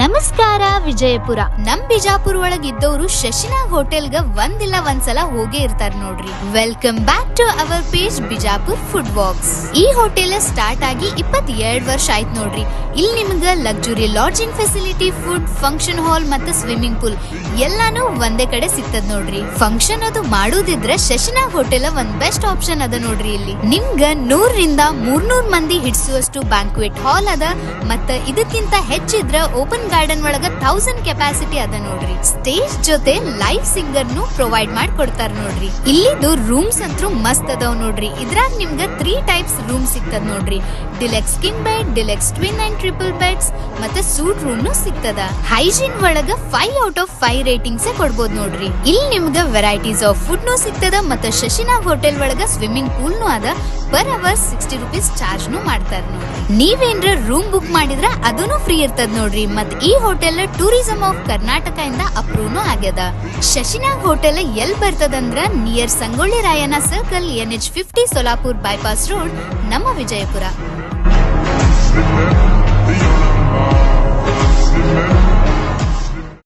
ನಮಸ್ಕಾರ ವಿಜಯಪುರ. ನಮ್ ಬಿಜಾಪುರ ಒಳಗ್ ಇದ್ದವರು ಶಶಿನಾಗ್ ಹೋಟೆಲ್ಗ ಒಂದಿಲ್ಲ ಒಂದ್ಸಲ ಹೋಗೇ ಇರ್ತಾರ ನೋಡ್ರಿ. Welcome back to our page Bijapur food box ಈ ಹೋಟೆಲ್ ಸ್ಟಾರ್ಟ್ ಆಗಿ ಇಪ್ಪತ್ ಎರಡ್ ವರ್ಷ ಆಯ್ತು ನೋಡ್ರಿ. ಇಲ್ಲಿ ನಿಮ್ಗ luxury lodging facility food function hall ಮತ್ತೆ ಸ್ವಿಮ್ಮಿಂಗ್ ಪೂಲ್ ಎಲ್ಲಾನು ಒಂದೇ ಕಡೆ ಸಿಗ್ತದ ನೋಡ್ರಿ. ಫಂಕ್ಷನ್ ಅದು ಮಾಡೋದಿದ್ರೆ ಶಶಿನಾಗ್ ಹೋಟೆಲ್ ಒಂದ್ ಬೆಸ್ಟ್ ಆಪ್ಷನ್ ಅದ ನೋಡ್ರಿ ಇಲ್ಲಿ. ನಿಮ್ಗ ನೂರರಿಂದ ಮೂರ್ನೂರ್ ಮಂದಿ ಹಿಡಿಸುವಷ್ಟು ಬ್ಯಾಂಕ್ವೆಟ್ ಹಾಲ್ ಅದ, ಮತ್ತ ಇದಕ್ಕಿಂತ ಹೆಚ್ಚಿದ್ರ ಓಪನ್ ಗಾರ್ಡನ್ ಒಳಗ ಥೌಸಂಡ್ ಕೆಪಾಸಿಟಿ ಅದ ನೋಡ್ರಿ. ಸ್ಟೇಜ್ ಜೊತೆ ಲೈವ್ ಸಿಂಗರ್ ನು ಪ್ರೊವೈಡ್ ಮಾಡ್ಕೊಡ್ತಾರ ನೋಡ್ರಿ. ಇಲ್ಲಿದು ರೂಮ್ಸ್ ಅಂತೂ ಮಸ್ತ್ ಅದಾವ್ ನೋಡ್ರಿ. ಇದ್ರಾಗ ನಿಮ್ಗೆ ತ್ರೀ ಟೈಪ್ಸ್ ರೂಮ್ ಸಿಗ್ತದ ನೋಡ್ರಿ. Deluxe king bed deluxe twin and triple beds ಮತ್ತೆ ಸೂಟ್ ರೂಮ್ ನು ಸಿಗ್ತದ. ಹೈಜೀನ್ ಒಳಗ five out of five ratings ಕೊಡ್ಬೋದು ನೋಡ್ರಿ. ಇಲ್ಲಿ ನಿಮ್ಗೆ ವೆರೈಟೀಸ್ ಆಫ್ ಫುಡ್ ನು ಸಿಗ್ತದ ಮತ್ತೆ ಶಶಿನಾ ಹೋಟೆಲ್ ಒಳಗ ಸ್ವಿಮ್ಮಿಂಗ್ ಪೂಲ್ ನು ಅದ. Per hour sixty rupees charge ನು ಮಾಡ್ತಾರ ನೋಡ್ರಿ. ನೀವೇನ್ರ ರೂಮ್ ಬುಕ್ ಮಾಡಿದ್ರ ಅದೂ ಫ್ರೀ ಇರ್ತದ ನೋಡ್ರಿ. ಮತ್ ಈ ಹೋಟೆಲ್ ಟೂರಿಸಂ ಆಫ್ ಕರ್ನಾಟಕ ಇಂದ ಅಪ್ರೂವ್ ಆಗ್ಯದ. ಶಶಿನಾಗ್ ಹೋಟೆಲ್ ಎಲ್ ಬರ್ತದಂದ್ರ near Sangolli Rayanna circle N H fifty Solapur bypass road ನಮ್ಮ ವಿಜಯಪುರ.